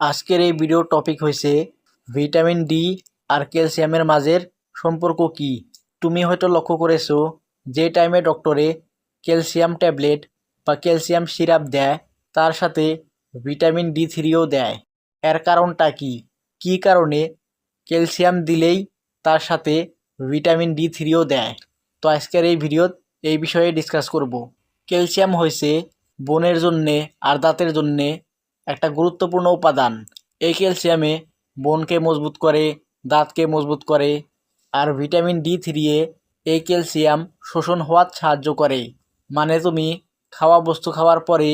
আজকের এই ভিডিওর টপিক হয়েছে ভিটামিন ডি আর ক্যালসিয়ামের মাঝের সম্পর্ক কি? তুমি হয়তো লক্ষ্য করেছ যে টাইমে ডক্টরে ক্যালসিয়াম ট্যাবলেট বা ক্যালসিয়াম সিরাপ দেয়, তার সাথে ভিটামিন ডি থ্রিও দেয়। এর কারণটা কি? কী কারণে? ক্যালসিয়াম দিলেই তার সাথে ভিটামিন ডি থ্রিও দেয়। তো আজকের এই ভিডিওত এই বিষয়ে ডিসকাস করব। ক্যালসিয়াম হয়েছে বোনের জন্যে আর দাঁতের জন্যে একটা গুরুত্বপূর্ণ উপাদান। এই ক্যালসিয়ামে বোনকে মজবুত করে, দাঁতকে মজবুত করে, আর ভিটামিন ডি থ্রিয়ে এই ক্যালসিয়াম শোষণ হওয়ার সাহায্য করে। মানে তুমি খাওয়া বস্তু খাওয়ার পরে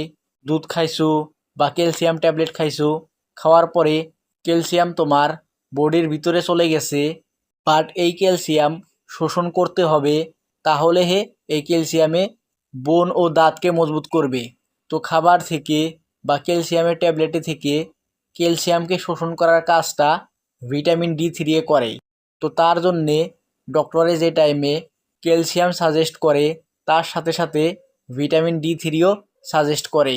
দুধ খাইছো বা ক্যালসিয়াম ট্যাবলেট খাইছো, খাওয়ার পরে ক্যালসিয়াম তোমার বডির ভিতরে চলে গেছে বাট এই ক্যালসিয়াম শোষণ করতে হবে, তাহলে হে এই ক্যালসিয়ামে বোন ও দাঁতকে মজবুত করবে। তো খাবার থেকে বা ক্যালসিয়ামের ট্যাবলেটে থেকে ক্যালসিয়ামকে শোষণ করার কাজটা ভিটামিন ডি থ্রি এ করে। তো তার জন্যে ডক্টরে যে টাইমে ক্যালসিয়াম সাজেস্ট করে, তার সাথে সাথে ভিটামিন ডি থ্রিও সাজেস্ট করে।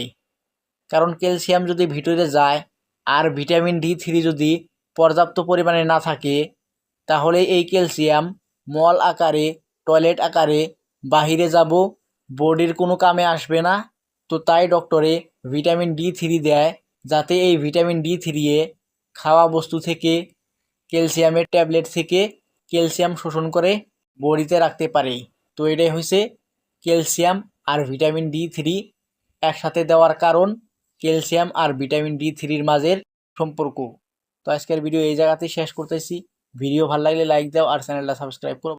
কারণ ক্যালসিয়াম যদি ভিতরে যায় আর ভিটামিন ডি থ্রি যদি পর্যাপ্ত পরিমাণে না থাকে, তাহলে এই ক্যালসিয়াম মল আকারে, টয়লেট আকারে বাহিরে যাব, বডির কোনো কামে আসবে না। তো তাই ডক্টরে ভিটামিন ডি থ্রি দেয়, যাতে এই ভিটামিন ডি থ্রিয়ে খাওয়া বস্তু থেকে ক্যালসিয়ামের ট্যাবলেট থেকে ক্যালসিয়াম শোষণ করে বডিতে রাখতে পারে। তো এটাই হয়েছে ক্যালসিয়াম আর ভিটামিন ডি থ্রি একসাথে দেওয়ার কারণ ক্যালসিয়াম আর ভিটামিন ডি থ্রির মাঝের সম্পর্ক। তো আজকের ভিডিও এই জায়গাতেই শেষ করতেছি। ভিডিও ভালো লাগলে লাইক দাও আর চ্যানেলটা সাবস্ক্রাইব করো।